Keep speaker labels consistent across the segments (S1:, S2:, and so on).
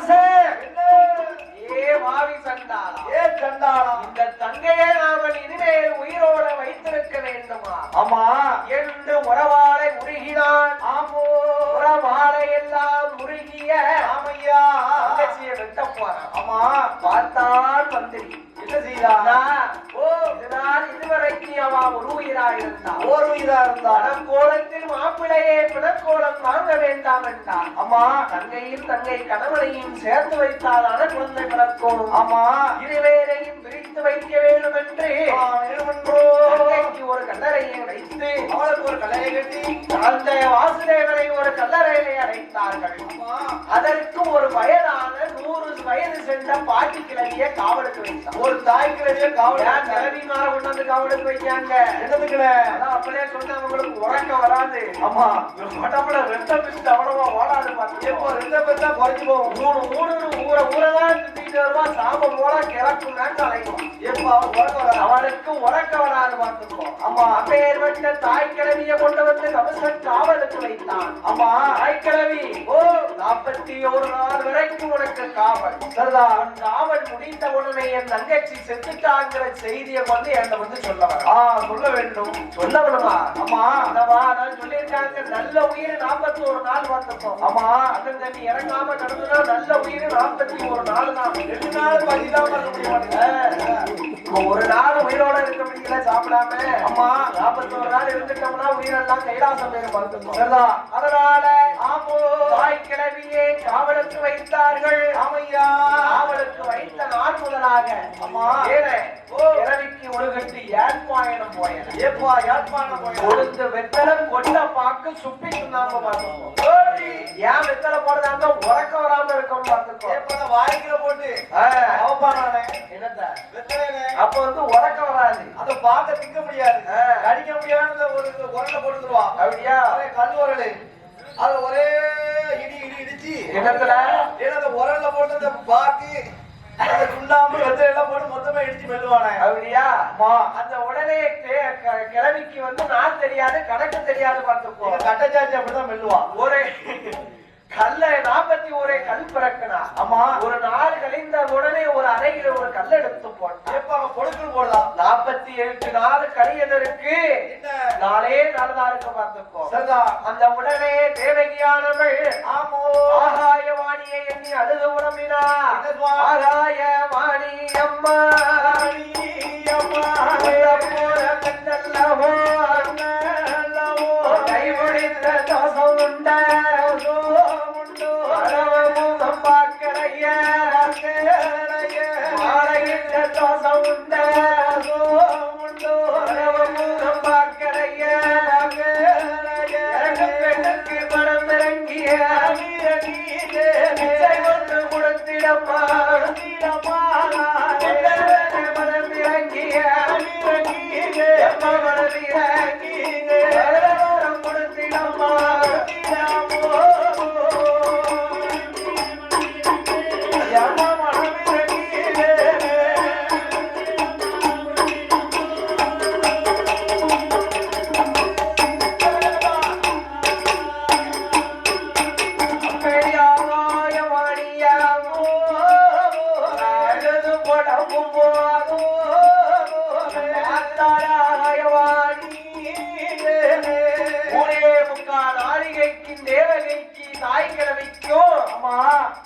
S1: Entonces...
S2: தங்கையும் தங்கை கணவனையும் சேர்த்து வைத்தாலான குழந்தை பிறக்கும்.
S1: ஆமா
S2: இருவேரையும் பிரித்து வைக்க வேண்டும் என்று ஒரு கல்லறையை வைத்து
S1: அவளுக்கு ஒரு கலையை கட்டி
S2: அந்த வாசுதேவனை ஒரு கல்லறையிலே அடைத்தார்கள். அதற்கு ஒரு வயதான நூறு வயது சென்ற பாட்டி கிழவிய காவலுக்கு வைத்தார்
S1: ஒரு தாய்க்கிழமையே காவல்
S2: ஏன் கிழவிமார கொண்டு வந்து காவலுக்கு வைக்காங்க
S1: என்னதுக்குல
S2: அப்படியே சொன்ன அவங்களுக்கு உறக்கம் வராது.
S1: ஆமா.
S2: உடம்புல ரத்தம் பிடிச்சு அவ்வளவா ஓடாது பாத்து
S1: எப்போ ரெண்டு பேர் தான் குறைஞ்சு போகும்?
S2: மூணு மூணு ஊரை ஊரெல்லாம் சுத்திட்டு வருவா. சாபம் போல கிழக்கு நாட்டு
S1: எப்போ அவன் குறைக்க வர
S2: அவனுக்கு உறக்க வராது பார்த்துக்கோ.
S1: ஆமா.
S2: அப்பேற்பட்ட தாய் கிழவிய கொண்டு வந்து கவசன் காவலுக்கு வைத்தான்.
S1: ஆமா.
S2: தாய் கிழவி ஓ நாற்பத்தி ஒரு நாள் வரைக்கும் உனக்கு காவல்.
S1: சரிதா
S2: அவன் காவல் முடிந்த உடனே என் தங்கச்சி செத்துட்டாங்கிற செய்தியை வந்து என்ன வந்து சொல்ல
S1: ஆ சொல்ல வேண்டும்.
S2: சொல்ல வேணுமா?
S1: ஆமா
S2: அல்லவா நான் சொல்லியிருக்காங்க நல்ல உயிர் நாற்பத்தி ஒரு நாள் பார்த்துப்போம்
S1: ஆமா.
S2: அண்ணன் தண்ணி இறங்காம நடந்ததுன்னா நல்ல உயிர் நாற்பத்தி ஒரு நாள் தான்.
S1: ரெண்டு நாள் பதிலாம இருக்க முடிய மாட்டேங்குது
S2: இப்போ ஒரு நாள் உயிரோட இருக்க முடியல சாப்பிடாம.
S1: ஆமா.
S2: நாற்பத்தி ஒரு நாள் இருந்துட்டோம்னா உயிரெல்லாம் கைலாசம் பேர்
S1: சரிதா
S2: அதனால
S1: ஆமோ
S2: தாய் கிழவியை காவலுக்கு வைத்தார்கள்.
S1: ஆமையா
S2: காவலுக்கு வைத்த நாள் முதலாக. கிழவிக்கு ஒழுகட்டு ஏற்பாயனம் போயன.
S1: ஏப்பா யாழ்ப்பாணம் போய்
S2: கொழுந்து வெத்தலை கொண்ட பாக்கு சுப்பி சுண்ணாம்பு பார்த்துப்போம் ஏன் வெத்தலை போடுறாங்க உறக்க வராம இருக்கும் பார்த்துக்கோ.
S1: ஏப்பா வாய்க்கிற போட்டு. அவப்பானே
S2: என்னத்த?
S1: வெத்தலைனே
S2: அப்ப வந்து உறக்க வராது.
S1: அத பார்க்க திக்க முடியாது. கடிக்க முடியாத ஒரு உரண்ட போட்டுருவா
S2: அப்படியா?
S1: அதே கல் உரலு. அது ஒரே இடி இடி இடிச்சு
S2: என்னத்துல?
S1: ஏன்னா அந்த உரல்ல போட்டு அந்த பாக்கு அந்த எல்லாம் போட்டு மொத்தமா இடிச்சு மெல்லுவானே.
S2: அப்படியா? அந்த உடனே கிழவிக்கு வந்து நாள் தெரியாது கணக்கு தெரியாது பார்த்துப்போம்
S1: கட்டச்சாச்சி அப்படிதான் மெல்லுவான்
S2: ஒரே கல்ல நாற்பத்தி ஒரே கல் பிறக்கனா
S1: ஆமா.
S2: ஒரு நாள் கழிந்த உடனே ஒரு அறையில ஒரு கல் எடுத்து போட்டான்
S1: ஏப்பா அவன் கொடுக்கல் போடலாம்?
S2: நாற்பத்தி எட்டு நாள் கழியதற்கு நாளே இருக்க பார்த்துக்கோ. அந்த உடனே தேவகியானவள்
S1: ஆமோ.
S2: ஆகாயவாணியை எண்ணி அழுது
S1: சுவாமி?
S2: ஆகாயவாணி அம்மா
S1: அம்மா.
S2: போல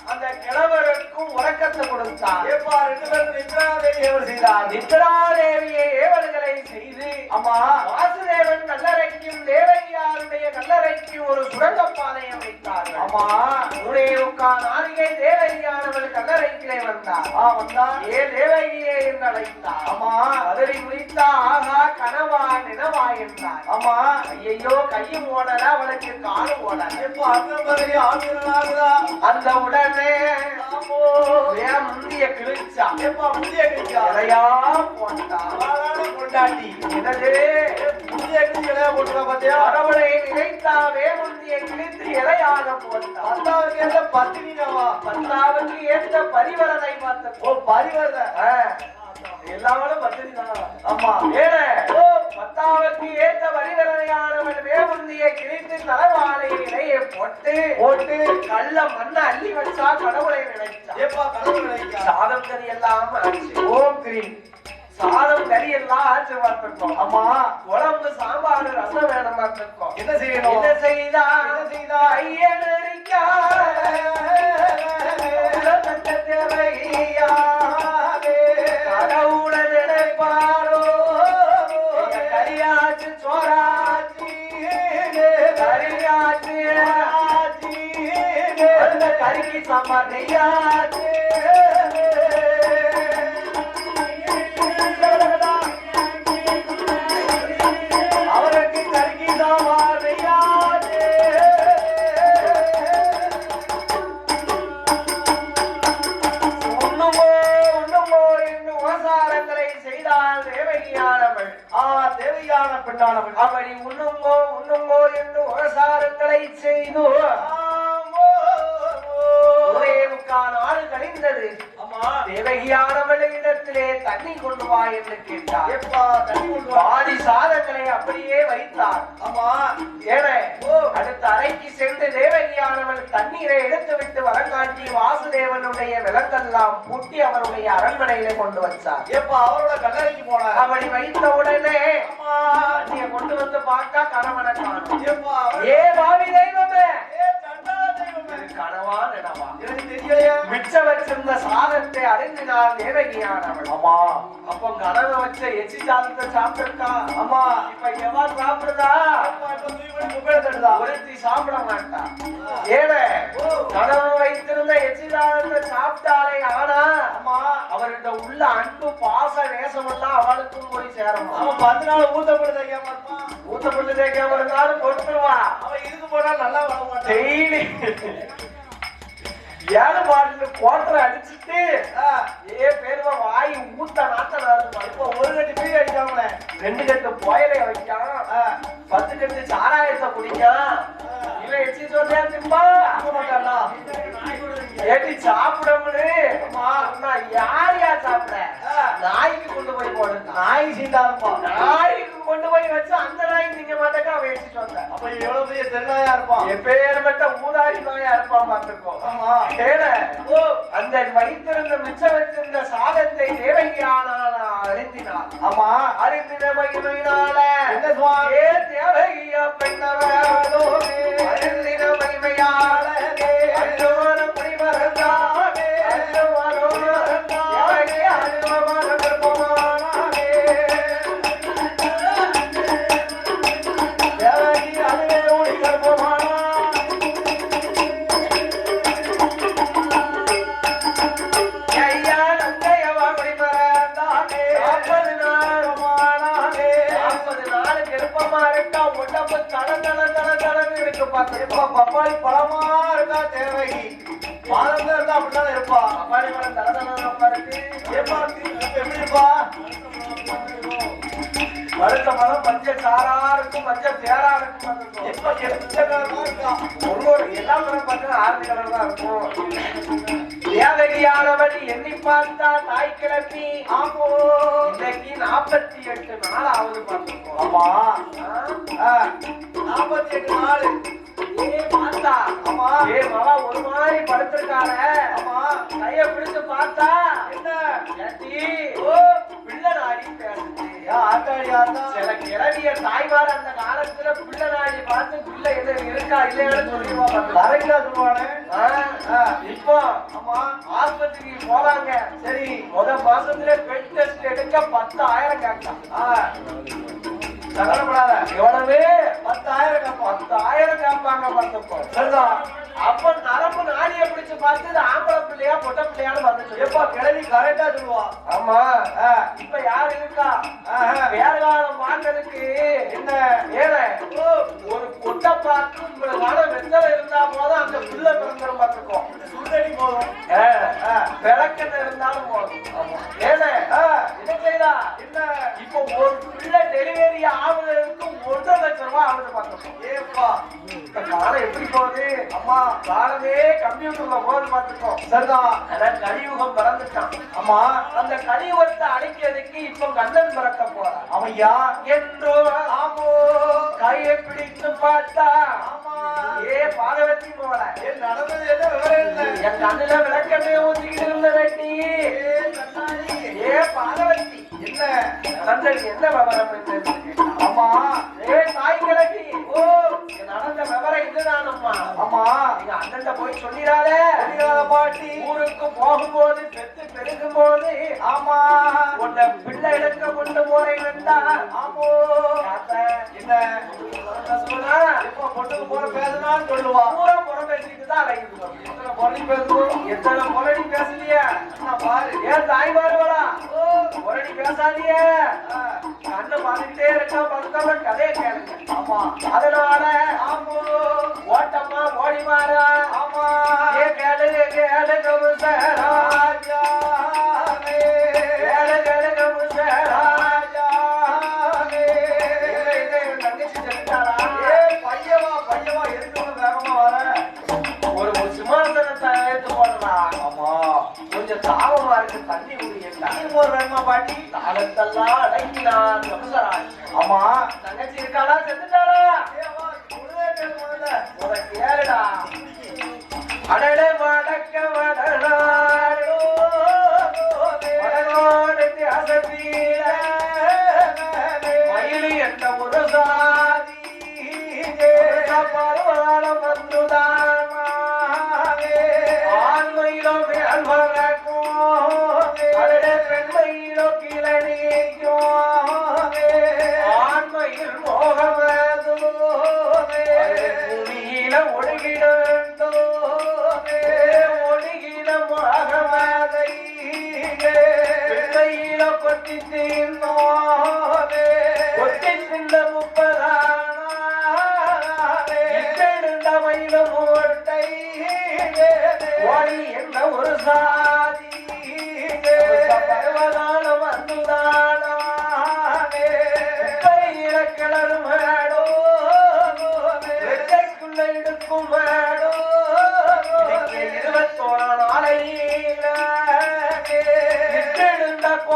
S2: அந்த கிழவருக்கும் உறக்கத்தை கொடுத்தார்
S1: ஏப்பா ரெண்டு பேரும் நித்ராதேவி எவர் செய்தார்
S2: நித்ராதேவியை ஏவல்களை செய்து
S1: ஆமா
S2: வாசுதேவன் கல்லறைக்கும் தேவகியாருடைய கல்லறைக்கும் ஒரு சுரங்கப்பாதை அமைத்தார்கள்
S1: ஆமா
S2: ஒரே உக்கா நாளிகை தேவகியானவள் கல்லறைக்கிலே வந்தார்
S1: ஆ வந்தா
S2: ஏ தேவகியே என்று அழைத்தார்
S1: ஆமா
S2: அதனை ஆகா கனவா நினவா என்றார்
S1: ஆமா
S2: ஐயையோ கையும் ஓடல அவளுக்கு காலும் ஓடல.
S1: அந்த மாதிரி ஆளுநராகுதா?
S2: அந்த உடனே ஏன் முந்திய கிழிச்சா.
S1: ஏப்பா முதிய கிழிச்சா?
S2: இலையா போட்டா.
S1: அழகான பொண்டாட்டி.
S2: என்னது?
S1: முதிய கிழிச்சு இலையா போட்டுருக்கா பாத்தியா?
S2: கடவுளை நினைத்தாவே முந்திய கிழித்து இலையாக போட்டா
S1: பத்தாவது கேட்ட பத்தினினாவா?
S2: பத்தாவுக்கு ஏற்ற பரிவரனை பார்த்த
S1: ஓ பரிவர்த
S2: எல்லாவளும் பத்தினி தான்
S1: ஆமா.
S2: ஏழை ஓ பத்தாவுக்கு ஏற்ற பரிவரனையானவன் தேவந்திய கிழித்து தலைவாழையை இலையை போட்டு
S1: போட்டு.
S2: கள்ள மண்ணை அள்ளி வச்சா கடவுளை நினைச்சா
S1: ஏப்பா கடவுள்
S2: சாதம் கறி எல்லாம்
S1: ஓம் கிரீம்.
S2: சாதம் கறி எல்லாம் ஆச்சு பார்த்திருக்கோம்.
S1: அம்மா
S2: குழம்பு சாம்பார் ரசம் வேணும் பார்த்திருக்கோம்.
S1: என்ன செய்யணும்?
S2: என்ன செய்தா
S1: என்ன செய்தா?
S2: ஐயனரிக்கா தேவையா கடவுளை நினைப்பாரோ? கரியாச்சு சோறாச்சு. கரியாச்சு அந்த கறிக்கு சாம்பார் நெய்யாச்சு.
S1: தேவையான பெண்ணானவள்
S2: அப்படி உண்ணுங்கோ உண்ணுங்கோ என்று உபசாரங்களை செய்து. ஒரே முக்கால் நாள் கழிந்தது தேவகியானவளிடத்திலே தண்ணி கொண்டு வா என்று கேட்டார். பாதி சாதங்களை அப்படியே வைத்தார்
S1: அம்மா.
S2: ஏன
S1: ஓ.
S2: அடுத்த அறைக்கு சென்று தேவகியானவள் தண்ணீரை எடுத்துவிட்டு வரங்காட்டி வாசுதேவனுடைய விளக்கெல்லாம் பூட்டி அவருடைய அரண்மனையில கொண்டு வச்சார்.
S1: ஏப்பா அவரோட கல்லறைக்கு போனார்.
S2: அப்படி வைத்த உடனே
S1: அம்மா.
S2: தண்ணியை கொண்டு வந்து பார்த்தா கணவனை காணும்
S1: ஏப்பா அவர்
S2: ஏ பாவி தெய்வமே
S1: ஏ சண்டாள தெய்வமே.
S2: இது கனவா நினவா
S1: எனக்கு தெரியலையா
S2: மிச்சம் வச்சிருந்த அறிந்தினார் தேவகியானவள்
S1: அம்மா.
S2: அப்போ கனவை வச்ச எச்சி சாதத்தை சாப்பிட்டிருக்கா?
S1: அம்மா.
S2: இப்ப
S1: குப்பையில தட்டுதா
S2: ஒருத்தி சாப்பிட மாட்டா. ஏழை கனவு வைத்திருந்த எச்சி சாதத்தை சாப்பிட்டாலே ஆனா
S1: அம்மா.
S2: அவர்கிட்ட உள்ள அன்பு பாச நேசம் எல்லாம் அவளுக்கும் போய் சேரணும்
S1: அவன் நாள் ஊத்தப்படுத்த வைக்காம இருப்பான்
S2: ஊத்தப்பட்டு தேய்க்காம இருந்தாலும் கொடுத்துருவா
S1: அவன் இதுக்கு போனா நல்லா வர மாட்டான்
S2: ஏழு பாட்டில் கோட்டரை அடிச்சுட்டு ஏ பேருவ வாய் ஊத்த நாத்த நடந்து
S1: இப்ப ஒரு கட்டி பீடி அடிக்காமலே
S2: ரெண்டு கட்டு புயலை வைக்கான் பத்து கட்டு சாராயத்தை குடிக்கான் இல்ல எச்சி திம்பா.
S1: தூக்க மாட்டானா?
S2: ஏட்டி சாப்பிடமுன்னு யார் யார் சாப்பிட. நாய்க்கு கொண்டு போய் போடுங்க
S1: நாய் சீண்டா இருப்பான்
S2: நாய்க்கு கொண்டு போய் வச்சு அந்த நாய் திங்க மாட்டேக்கா அவன் எச்சிட்டு வந்தேன்
S1: அப்ப எவ்வளவு பெரிய தெருநாயா இருப்பான்
S2: எப்பேற்பட்ட ஊதாரி கேள. அந்த வைத்திருந்த மிச்சம் வச்சிருந்த சாதத்தை தேவகியானால் அறிந்தினார்.
S1: ஆமா.
S2: அறிந்தின மகிமையினால. மரம் மஞ்சள் சாரா இருக்கும் மஞ்சள் தேரா இருக்கும்.
S1: இப்ப எச்சகரமா இருக்கா.
S2: ஒவ்வொரு எல்லா மரம் பார்த்தா ஆரஞ்சு கலர் தான் இருக்கும். தேவகியானவள் எண்ணி பார்த்தா தாய் கிளப்பி
S1: ஆமோ
S2: இன்னைக்கு நாற்பத்தி எட்டு நாள் ஆகுது பார்த்துக்கோ
S1: ஆமா நாற்பத்தி எட்டு நாள்.
S2: பார்த்தா
S1: ஆமா
S2: ஏ மவா ஒரு மாதிரி படுத்திருக்காள
S1: ஆமா
S2: கைய பிடிச்சு பார்த்தா
S1: என்ன? ஓ.
S2: பிள்ளை நாடி பேசுது
S1: யா ஆத்தாடி ஆத்தா
S2: சில கிளவிய தாய்மார் அந்த காலத்துல பிள்ளை நாடி பார்த்து பிள்ளை எது இருக்கா இல்லையான்னு சொல்லிடுவாங்க
S1: கரெக்டா சொல்லுவானே.
S2: இப்போ
S1: ஆமா
S2: ஆஸ்பத்திரிக்கு போறாங்க
S1: சரி.
S2: முத மாசத்துல பெட் டெஸ்ட் எடுக்க பத்தாயிரம் கேட்டான்
S1: ஆ, சங்கடப்படாத
S2: எவ்வளவு
S1: பத்தாயிரம் கேட்பான்
S2: பத்தாயிரம் கேட்பாங்க பார்த்துப்போ
S1: சரிதான்
S2: அப்ப நரம்பு நாடிய பிடிச்சு பார்த்து இது ஆம்பளை பிள்ளையா பொட்டை பிள்ளையான்னு வந்து
S1: எப்பா கிளவி கரெக்டா சொல்லுவா.
S2: ஆமா.
S1: ஆ,
S2: இப்ப யாரு இருக்கா?
S1: ஆஹா.
S2: வேறுகாலம் வாழ்றதுக்கு
S1: என்ன
S2: ஏழை? ஒரு பொட்டை பார்த்து உங்களுக்கான வெத்தலை இருந்தா போதும் அந்த பிள்ளை பிறந்திரும் பார்த்துக்கோ.
S1: சுண்டடி போதும்.
S2: விளக்கெண்ண இருந்தாலும் போதும். ஏழை?
S1: ஆ,
S2: என்ன செய்தா?
S1: என்ன?
S2: இப்போ ஒரு பிள்ளை டெலிவரி ஆகுறதுக்கு ஒன்றரை லட்சம் ரூபாய் ஆகுது
S1: ஏப்பா
S2: இப்ப காலம் எப்படி போகுது?
S1: அம்மா
S2: காலமே கம்ப்யூட்டர்ல போகுது பார்த்துக்கோ
S1: சரிதான்
S2: அதான் கலியுகம் பிறந்துட்டான்
S1: அம்மா
S2: அந்த கலியுகத்தை அழிக்கிறதுக்கு இப்ப கண்ணன் பிறக்க போறான்.
S1: அவன் யா
S2: என்றோ
S1: ஆமோ
S2: கையை பிடித்து பார்த்தா ஏ பாதவத்தி போல.
S1: நடந்தது என்ன விவரம் இல்லை
S2: என் கண்ணுல விளக்கமே ஊத்திக்கிட்டு இருந்த வேட்டி
S1: ஏ
S2: பாதவத்தி.
S1: என்ன?
S2: நடந்தது என்ன விவரம்
S1: ஆமா
S2: ஏ தாய் கிழவி. ஓ நடந்த விவரம் இதுதானம்மா
S1: ஆமா
S2: நீங்க அண்ணன் போய் சொல்லிடாதே.
S1: அடிகால பாட்டி.
S2: ஊருக்கு போகும்போது பெத்து பெருகும் போது
S1: ஆமா.
S2: உன்னை பிள்ளை எடுக்க கொண்டு போறேன்டா
S1: ஆமோ. என்ன?
S2: சொன்னா?
S1: எப்ப பொண்ணுக்கு போற பேசுனான்னு சொல்லுவா.
S2: பூரா பேசிட்டு தான் பாரு.
S1: எத்தனை பொண்ணு பேசுவோம்
S2: எத்தனை புரடி பேசலையா?
S1: என்ன பாரு.
S2: ஏன் ஓ புரடி பேசாதீங்க
S1: ஆ,
S2: கண்ணு பார்த்துக்கிட்டே இருக்கா பக்கமா கதையை கேளுங்க.
S1: ஆமா
S2: அதனால
S1: ஆமோ
S2: ஓட்டம்மா ஓடி மாறா.
S1: ஆமா.
S2: கேளு கேளு கமுசரா எடுத்து
S1: ஆமா.
S2: கொஞ்சம் தாகமா இருக்கு தண்ணி குடிக்கல
S1: நீ பாட்டி.
S2: தாகத்தெல்லாம் அடங்கினான்
S1: ஆமா.
S2: தங்கச்சி இருக்காளா செத்துட்டாளா? உனக்கு அடடே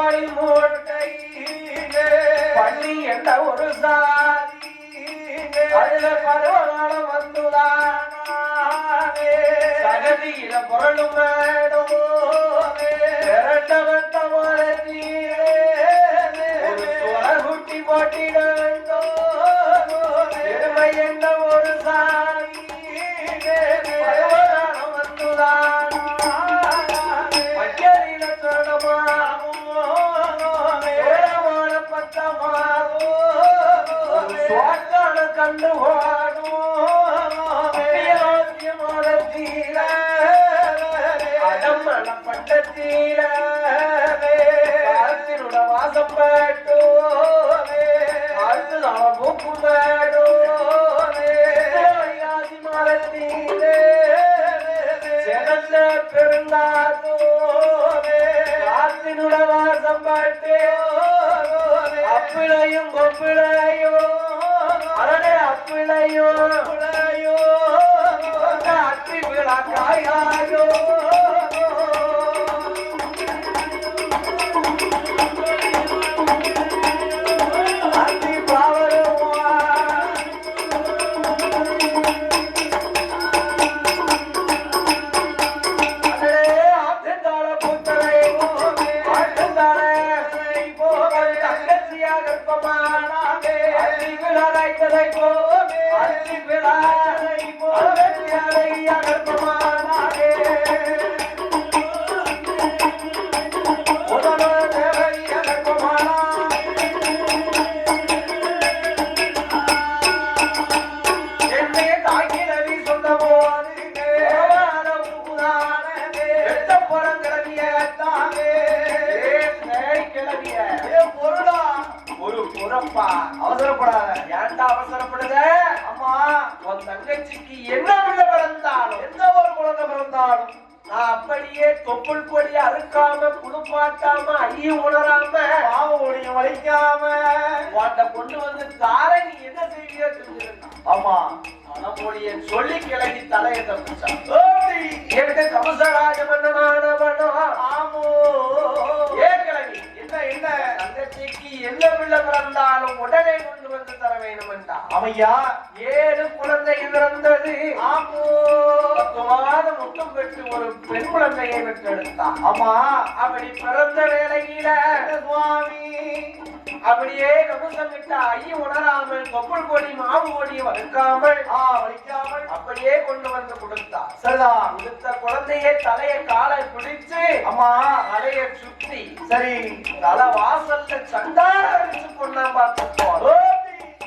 S2: இட்டெழுந்த கோழி மூட்டை பள்ளி என்ற ஒரு சாதி அதுல பருவதான வந்துதானே சகதியில பொருளும் மேடோ விரட்ட வட்ட மரத்தீரே சுவரகுட்டி போட்டிடோ என்ன ஒரு சுவாக்கான கண்டு ஓடும் மரத்தீர அடமண பட்டத்தீர காலத்தினுட வாசம் பாட்டோ அடுத்ததான மூப்பு மேடோ வைகாசி மரத்தீரே செகந்த பெருந்தாதோ காத்தினுட வாசம் பாட்டே அப்பிளையோ அத்தி விழா காயாயோ ஒரு புறப்பா.
S1: அவசரப்படாத.
S2: ஏன்டா அவசரப்படுத?
S1: அம்மா
S2: உன் தங்கச்சிக்கு என்ன உள்ள பிறந்தாலும்
S1: எந்த ஒரு குழந்தை பிறந்தாலும்
S2: அப்படியே தொப்புள் கொடி அறுக்காம குளிப்பாட்டாம ஐய உணராம
S1: பாவ ஒடியும் வலிக்காம
S2: உன்னை கொண்டு வந்து தார நீ என்ன செய்வியோ தெரிஞ்சிருக்கா
S1: ஆமா.
S2: மனமொழியை சொல்லி கிளம்பி தலையை தப்பிச்சான். எட்டு கமசராஜ மன்னனானவனோ
S1: ஆமோ.
S2: ஏ கிளவி
S1: என்ன என்ன?
S2: தங்கச்சிக்கு என்ன பிள்ளை பிறந்தாலும் உடனே கொண்டு வந்து தர வேண்டும் என்றார்
S1: அமையா
S2: ஏழு குழந்தை பிறந்தது
S1: ஆமோ.
S2: மாதம் பெற்று ஒரு பெண் குழந்தையை பெற்றெடுத்தான்.
S1: ஆமா
S2: அப்படி பிறந்த வேளையில
S1: சுவாமி
S2: அப்படியே கபுசமிட்ட ஐய உணராமல் தொப்புள் கொடி மாவு கொடி வளர்க்காமல்
S1: ஆ வலிக்காமல்
S2: அப்படியே கொண்டு வந்து கொடுத்தா
S1: சரிதா
S2: கொடுத்த குழந்தையை தலைய காலை பிடிச்சு
S1: அம்மா
S2: தலைய சுத்தி
S1: சரி
S2: தலை வாசல்ல சண்டார அடிச்சு கொண்டா
S1: பார்த்து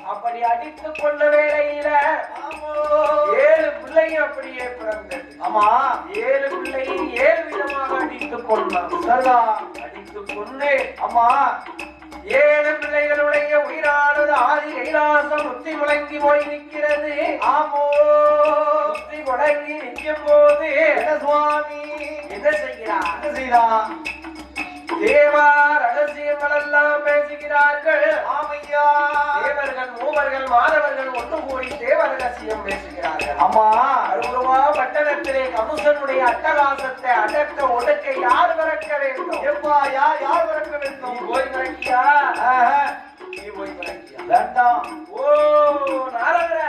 S2: அப்படி அடித்து கொண்ட வேளையில
S1: ஆமோ.
S2: ஏழு பிள்ளையும் அப்படியே பிறந்தது.
S1: ஆமா.
S2: ஏழு பிள்ளையும் ஏழு விதமாக அடித்து கொண்டான்.
S1: சரிதான்
S2: அடித்து கொண்டு
S1: அம்மா
S2: ஏழு பிள்ளைகளுடைய உயிரானது ஆதி கைலாசம் முத்தி முழங்கி போய் நிற்கிறது.
S1: ஆமோ.
S2: முத்தி முழங்கி நிற்கும் போது
S1: என்ன சுவாமி?
S2: என்ன செய்கிறார்
S1: என்ன செய்தான்?
S2: தேவா ரகசியங்கள் எல்லாம் பேசுகிறார்கள்.
S1: ஆமையா.
S2: தேவர்கள் மூவர்கள் மாணவர்கள் ஒன்று கூடி தேவ ரகசியம் பேசுகிறார்கள்.
S1: அம்மா
S2: அருவருவா பட்டணத்திலே கமுசனுடைய அட்டகாசத்தை அடக்க ஒடுக்க யார் விளக்க வேண்டும்?
S1: எப்பா யார் யார் பிறக்க
S2: நீ
S1: வேண்டும்
S2: போய் விளக்கியா
S1: ஆஹா.
S2: நீ போய் விளக்கியா
S1: வேண்டாம்.
S2: ஓ நாரதர.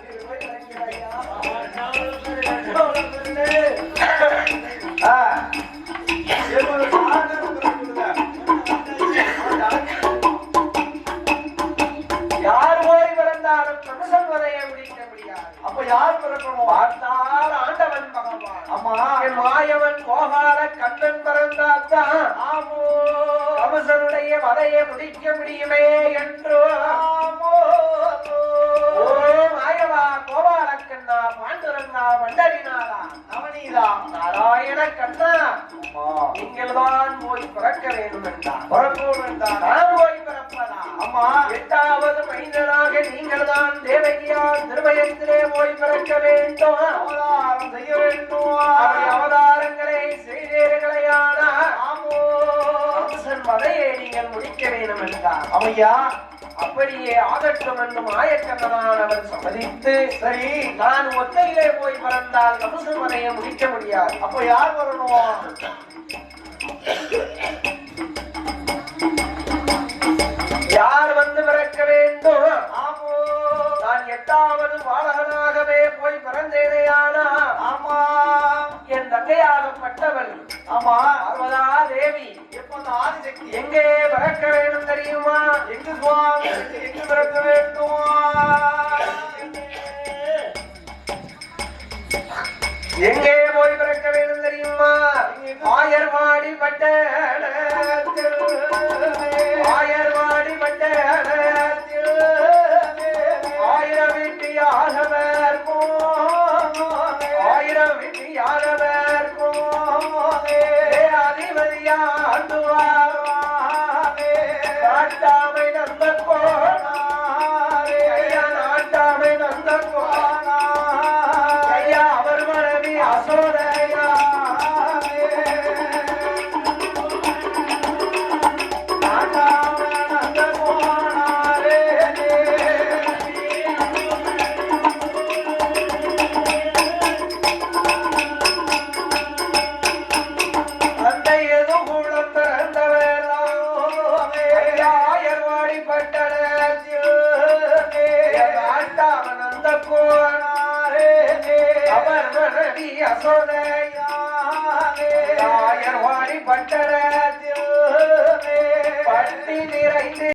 S2: நீ போய் விளக்கியா நீங்கள் தான் திருவயத்திலே போய் பிறக்க வேண்டும்.
S1: அவதாரம் செய்ய வேண்டும்.
S2: அவதாரங்களை செய்தீர்களையானால்
S1: ஆமோ.
S2: வதையை நீங்கள் முடிக்க வேண்டும் என்றார்.
S1: அம்மையா
S2: அப்படியே ஆகட்டும் என்று மாயக்கண்ணனானவர் சம்மதித்து
S1: சரி.
S2: நான் ஒத்தையிலே போய் பிறந்தால் வதையை முடிக்க முடியாது.
S1: அப்ப யார் வரணும்?
S2: யார் வந்து பிறக்க வேண்டும்? எட்டாவது பாலகனாகவே போய் பிறந்தேனேயானா?
S1: ஆமா.
S2: என் தங்கையாகப்பட்டவள்
S1: ஆமா.
S2: பார்வதா தேவி.
S1: எப்ப ஆதிசக்தி
S2: எங்கே பிறக்க வேண்டும் தெரியுமா?
S1: எங்கு சுவாமி எங்கு பிறக்க வேண்டும்?
S2: எங்கே போய் பிறக்க வேண்டும் தெரியுமா? ஆயர்வாடி பட்டணத்தில். ஆயர்வாடி பட்டணத்தில். நம்ப ஐயா நாட்டாமை நந்த ஐயா